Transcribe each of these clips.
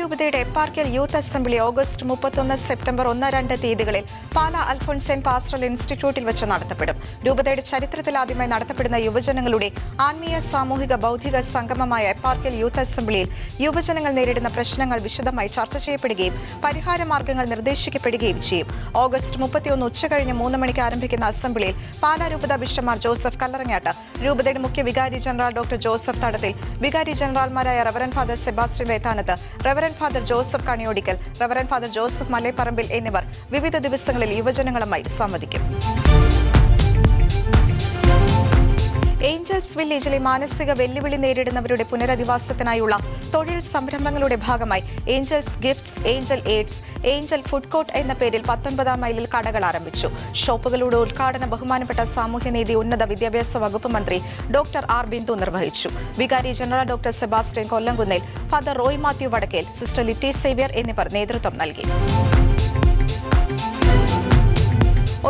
രൂപതയുടെ എപ്പാർക്കിൽ youth assembly August മുപ്പത്തൊന്ന് സെപ്റ്റംബർ ഒന്ന് രണ്ട് തീയതികളിൽ പാല അൽഫോൺസെൻ പാസ്റ്ററൽ ഇൻസ്റ്റിറ്റ്യൂട്ടിൽ വെച്ച് നടത്തപ്പെടും. രൂപതയുടെ ചരിത്രത്തിൽ ആദ്യമായി നടത്തപ്പെടുന്ന യുവജനങ്ങളുടെ ആത്മീയ സാമൂഹിക ബൗദ്ധിക സംഗമമായ എപ്പാർക്കിൽ യൂത്ത് അസംബ്ലിയിൽ യുവജനങ്ങൾ നേരിടുന്ന പ്രശ്നങ്ങൾ വിശദമായി ചർച്ച ചെയ്യപ്പെടുകയും പരിഹാര മാർഗങ്ങൾ നിർദ്ദേശിക്കപ്പെടുകയും ചെയ്യും. ഓഗസ്റ്റ് മുപ്പത്തിയൊന്ന് ഉച്ചകഴിഞ്ഞ് മൂന്ന് മണിക്ക് ആരംഭിക്കുന്ന അസംബ്ലിയിൽ പാല രൂപത ബിഷപ്പ്മാർ ജോസഫ് കല്ലറങ്ങാട്ട് രൂപതയുടെ മുഖ്യ വികാരി ജനറൽ ഡോക്ടർ ജോസഫ് തടത്തിൽ വികാരി ജനറൽമാരായ reverend father Sebastian Vethanath reverend father Joseph Kaniyodickal reverend father Joseph Malayaparambil എന്നിവർ വിവിധ ദിവസങ്ങളിൽ യുവജനങ്ങളുമായി സംവദിക്കും. ഏഞ്ചൽസ് വില്ലേജിലെ മാനസിക വെല്ലുവിളി നേരിടുന്നവരുടെ പുനരധിവാസത്തിനായുള്ള തൊഴിൽ സംരംഭങ്ങളുടെ ഭാഗമായി angels gifts angel aids angel food court എന്ന പേരിൽ പത്തൊൻപതാം മൈലിൽ കടകൾ ആരംഭിച്ചു. ഷോപ്പുകളുടെ ഉദ്ഘാടനം ബഹുമാനപ്പെട്ട സാമൂഹ്യനീതി ഉന്നത വിദ്യാഭ്യാസ വകുപ്പ് മന്ത്രി ഡോക്ടർ ആർ ബിന്ദു നിർവഹിച്ചു. വികാരി general doctor Sebastian Kollamkunnel father Roy Mathew Vadakkel sister Litty Xavier എന്നിവർ നേതൃത്വം നൽകി.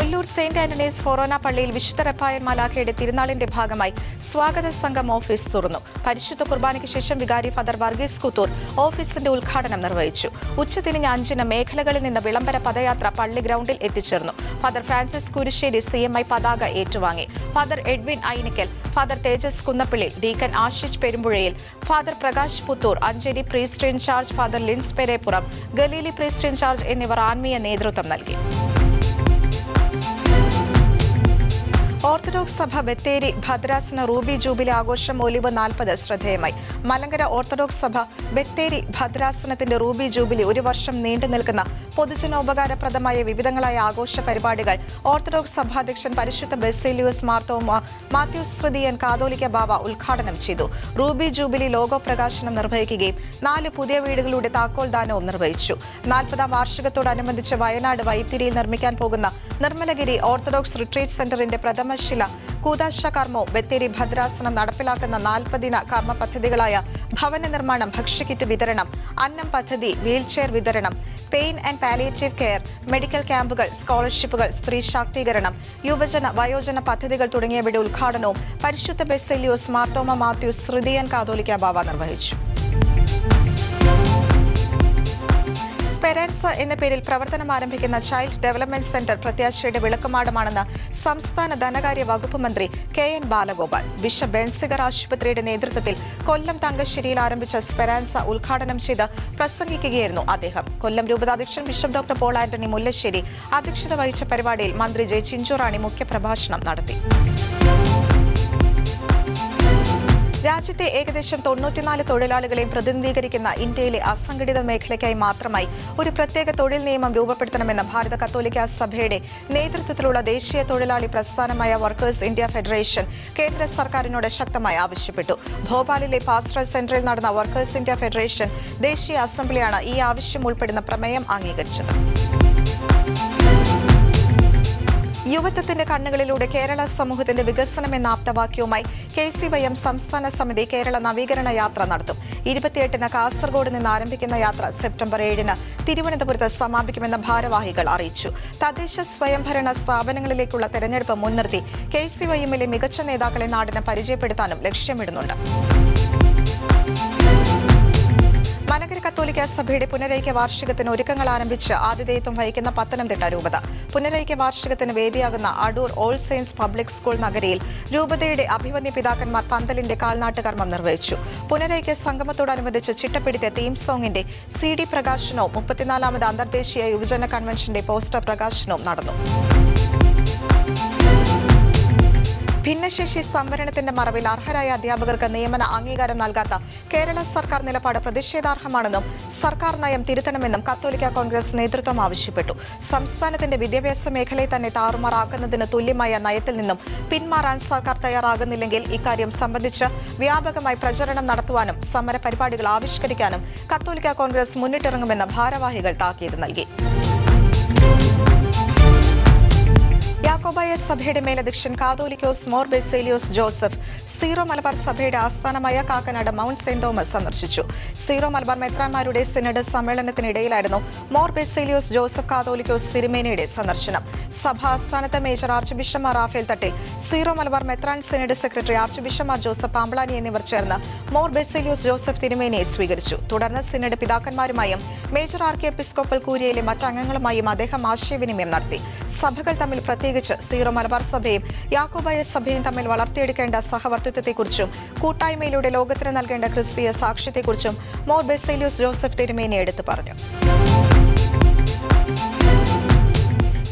ഒല്ലൂർ സെന്റ് ആന്റണീസ് ഫൊറോന പള്ളിയിൽ വിശുദ്ധ റപ്പായൻ മാലാഖയുടെ തിരുനാളിന്റെ ഭാഗമായി സ്വാഗത സംഘം ഓഫീസ് തുറന്നു. പരിശുദ്ധ കുർബാനയ്ക്ക് ശേഷം വികാരി ഫാദർ വർഗീസ് കുത്തൂർ ഓഫീസിന്റെ ഉദ്ഘാടനം നിർവഹിച്ചു. ഉച്ചതിരിഞ്ഞ് അഞ്ചിന് മേഖലകളിൽ നിന്ന് വിളംബര പദയാത്ര പള്ളി ഗ്രൗണ്ടിൽ എത്തിച്ചേർന്നു. Father Francis Kurisseri C M I പതാക ഏറ്റുവാങ്ങി. Father Edwin Ainikkal father Tejas Kunnappillil deacon Ashish Perumpuzhayil father Prakash Puthur Ancheri priest in charge father Lins Pereppuram Galilee priest in charge എന്നിവർ ആത്മീയ നേതൃത്വം നൽകി. ഓർത്തഡോക്സ് സഭ ബത്തേരി ഭദ്രാസന റൂബി ജൂബിലി ആഘോഷം olive നാൽപ്പത് ശ്രദ്ധേയമായി. മലങ്കര ഓർത്തഡോക്സ് സഭ ബത്തേരി ഭദ്രാസനത്തിന്റെ റൂബി ജൂബിലി ഒരു വർഷം നീണ്ടു നിൽക്കുന്ന പൊതുജനോപകാരപ്രദമായ വിവിധങ്ങളായ ആഘോഷ പരിപാടികൾ ഓർത്തഡോക്സ് സഭാധ്യക്ഷൻ പരിശുദ്ധ ബെസേലിയൂസ് മാർത്തോമ മാത്യൂസ് ശ്രുതിയൻ കാതോലിക്ക ബാബ ഉദ്ഘാടനം ചെയ്തു. റൂബി ജൂബിലി ലോഗോ പ്രകാശനം നിർവഹിക്കുകയും നാല് പുതിയ വീടുകളുടെ താക്കോൽ ദാനവും നിർവഹിച്ചു. നാൽപ്പതാം വാർഷികത്തോടനുബന്ധിച്ച് വയനാട് വൈത്തിരിയിൽ നിർമ്മിക്കാൻ പോകുന്ന നിർമ്മലഗിരി ഓർത്തഡോക്സ് റിട്രീറ്റ് സെന്ററിന്റെ പ്രഥമശില കൂതാശ കർമ്മവും ബത്തേരി ഭദ്രാസനം നടപ്പിലാക്കുന്ന നാൽപ്പതിന കർമ്മ പദ്ധതികളായ ഭവന നിർമ്മാണം ഭക്ഷ്യക്കിറ്റ് വിതരണം അന്നം പദ്ധതി വീൽചെയർ വിതരണം pain and palliative care medical ക്യാമ്പുകൾ സ്കോളർഷിപ്പുകൾ സ്ത്രീ ശാക്തീകരണം യുവജന വയോജന പദ്ധതികൾ തുടങ്ങിയവയുടെ ഉദ്ഘാടനവും പരിശുദ്ധ ബെസെലിയോസ് മാർത്തോമ മാത്യൂസ് ശ്രുതിയൻ കാതോലിക്ക ബാവ നിർവഹിച്ചു. സ്പെരാൻസ എന്ന പേരിൽ പ്രവർത്തനം ആരംഭിക്കുന്ന ചൈൽഡ് ഡെവലപ്മെന്റ് സെന്റർ പ്രത്യാശയുടെ വിളക്കുമാടമാണെന്ന് സംസ്ഥാന ധനകാര്യ വകുപ്പ് മന്ത്രി K N Balagopal bishop Benziger ആശുപത്രിയുടെ നേതൃത്വത്തിൽ കൊല്ലം തങ്കശ്ശേരിയിൽ ആരംഭിച്ച സ്പെരാൻസ ഉദ്ഘാടനം ചെയ്ത് പ്രസംഗിക്കുകയായിരുന്നു അദ്ദേഹം. Kollam രൂപതാധ്യക്ഷൻ bishop doctor Paul Antony Mullassery അധ്യക്ഷത വഹിച്ച പരിപാടിയിൽ മന്ത്രി ജെ ചിഞ്ചുറാണി മുഖ്യപ്രഭാഷണം നടത്തി. രാജ്യത്തെ ഏകദേശം തൊണ്ണൂറ്റിനാല് തൊഴിലാളികളെയും പ്രതിനിധീകരിക്കുന്ന ഇന്ത്യയിലെ അസംഘടിത മേഖലയ്ക്കായി മാത്രമായി ഒരു പ്രത്യേക തൊഴിൽ നിയമം രൂപപ്പെടുത്തണമെന്ന് ഭാരത കത്തോലിക്ക സഭയുടെ നേതൃത്വത്തിലുള്ള ദേശീയ തൊഴിലാളി പ്രസ്ഥാനമായ വർക്കേഴ്സ് ഇന്ത്യ ഫെഡറേഷൻ കേന്ദ്ര സർക്കാരിനോട് ശക്തമായി ആവശ്യപ്പെട്ടു. ഭോപ്പാലിലെ പാസ്ട്രൽ സെന്ററിൽ നടന്ന വർക്കേഴ്സ് ഇന്ത്യ ഫെഡറേഷൻ ദേശീയ അസംബ്ലിയാണ് ഈ ആവശ്യം ഉൾപ്പെടുന്ന പ്രമേയം അംഗീകരിച്ചത്. യുവത്വത്തിന്റെ കണ്ണുകളിലൂടെ കേരള സമൂഹത്തിന്റെ വികസനം എന്ന ആപ്തവാക്യവുമായി കെ സി വൈ എം സംസ്ഥാന സമിതി കേരള നവീകരണ യാത്ര നടത്തും. ഇരുപത്തിയെട്ടിന് കാസർഗോഡ് നിന്ന് ആരംഭിക്കുന്ന യാത്ര സെപ്റ്റംബർ ഏഴിന് തിരുവനന്തപുരത്ത് സമാപിക്കുമെന്ന് ഭാരവാഹികൾ അറിയിച്ചു. തദ്ദേശ സ്വയംഭരണ സ്ഥാപനങ്ങളിലേക്കുള്ള തെരഞ്ഞെടുപ്പ് മുൻനിർത്തി കെ സി വൈ എമ്മിലെ മികച്ച നേതാക്കളെ നാടിന് പരിചയപ്പെടുത്താനും ലക്ഷ്യമിടുന്നുണ്ട്. മലങ്കര കത്തോലിക്ക സഭയുടെ പുനരൈക്യ വാർഷികത്തിന് ഒരുക്കങ്ങൾ ആരംഭിച്ച് ആതിഥേയത്വം വഹിക്കുന്ന പത്തനംതിട്ട രൂപത. പുനരൈക്യ വാർഷികത്തിന് വേദിയാകുന്ന Adoor all saints public school നഗരിയിൽ രൂപതയുടെ അഭിമന്യ പിതാക്കന്മാർ പന്തലിന്റെ കാൽനാട്ട് കർമ്മം നിർവഹിച്ചു. പുനരൈക്യ സംഗമത്തോടനുബന്ധിച്ച് ചിട്ടപ്പെടുത്തിയ തീം സോങ്ങിന്റെ സി ഡി പ്രകാശനവും മുപ്പത്തിനാലാമത് അന്തർദേശീയ യുവജന കൺവെൻഷന്റെ പോസ്റ്റർ പ്രകാശനവും നടന്നു. ഭിന്നശേഷി സംവരണത്തിന്റെ മറവിൽ അർഹരായ അധ്യാപകർക്ക് നിയമന അംഗീകാരം നൽകാത്ത കേരള സർക്കാർ നിലപാട് പ്രതിഷേധാർഹമാണെന്നും സർക്കാർ നയം തിരുത്തണമെന്നും കത്തോലിക്ക കോൺഗ്രസ് നേതൃത്വം ആവശ്യപ്പെട്ടു. സംസ്ഥാനത്തിന്റെ വിദ്യാഭ്യാസ മേഖലയെ തന്നെ താറുമാറാക്കുന്നതിന് തുല്യമായ നയത്തിൽ നിന്നും പിന്മാറാൻ സർക്കാർ തയ്യാറാകുന്നില്ലെങ്കിൽ ഇക്കാര്യം സംബന്ധിച്ച് വ്യാപകമായി പ്രചരണം നടത്തുവാനും സമര പരിപാടികൾ ആവിഷ്കരിക്കാനും കത്തോലിക്ക കോൺഗ്രസ് മുന്നിട്ടിറങ്ങുമെന്ന് ഭാരവാഹികൾ താക്കീത് നൽകി. യാക്കോബായ സഭയുടെ മേലധ്യക്ഷൻ catholicos more Baselios Joseph zero Malabar സഭയുടെ ആസ്ഥാനമായ കാക്കനാട് മൗണ്ട് സെന്റ് തോമസ് സന്ദർശിച്ചു. സീറോ മലബാർ മെത്രാന്മാരുടെ സിനഡ് സമ്മേളനത്തിനിടയിലായിരുന്നു മോർ ബെസേലിയോസ് ജോസഫ് കാതോലിക്കോസ് സിരിമേനയുടെ സന്ദർശനം. സഭ ആസ്ഥാനത്ത് major archbishop Raphael Thattil Syro Malabar മെത്രാൻ synod secretary archbishop Joseph Pamplany എന്നിവർ ചേർന്ന് മോർ ബെസേലിയോസ് ജോസഫ് തിരുമേനിയെ സ്വീകരിച്ചു. തുടർന്ന് സിനഡ് പിതാക്കന്മാരുമായും മേജർ ആർക്കി എപ്പിസ്കോപ്പൽ കൂരിയയിലെ മറ്റംഗങ്ങളുമായും അദ്ദേഹം ആശയവിനിമയം നടത്തി. സഭകൾ തമ്മിൽ പ്രത്യേകിച്ച് സീറോ മലബാർ സഭയും യാക്കോബായ സഭയും തമ്മിൽ വളർത്തിയെടുക്കേണ്ട സഹവർത്തിത്വത്തെക്കുറിച്ചും കൂട്ടായ്മയിലൂടെ ലോകത്തിന് നൽകേണ്ട ക്രിസ്തീയ സാക്ഷ്യത്തെക്കുറിച്ചും മോർ ബെസേലിയോസ് ജോസഫ് തിരുമേനി എടുത്തു പറഞ്ഞു.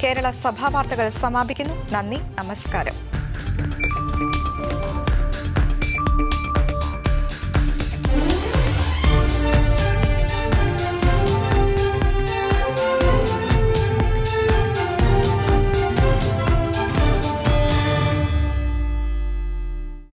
കേരള സഭാ വാർത്തകൾ സമാപിക്കുന്നു. നന്ദി നമസ്കാരം.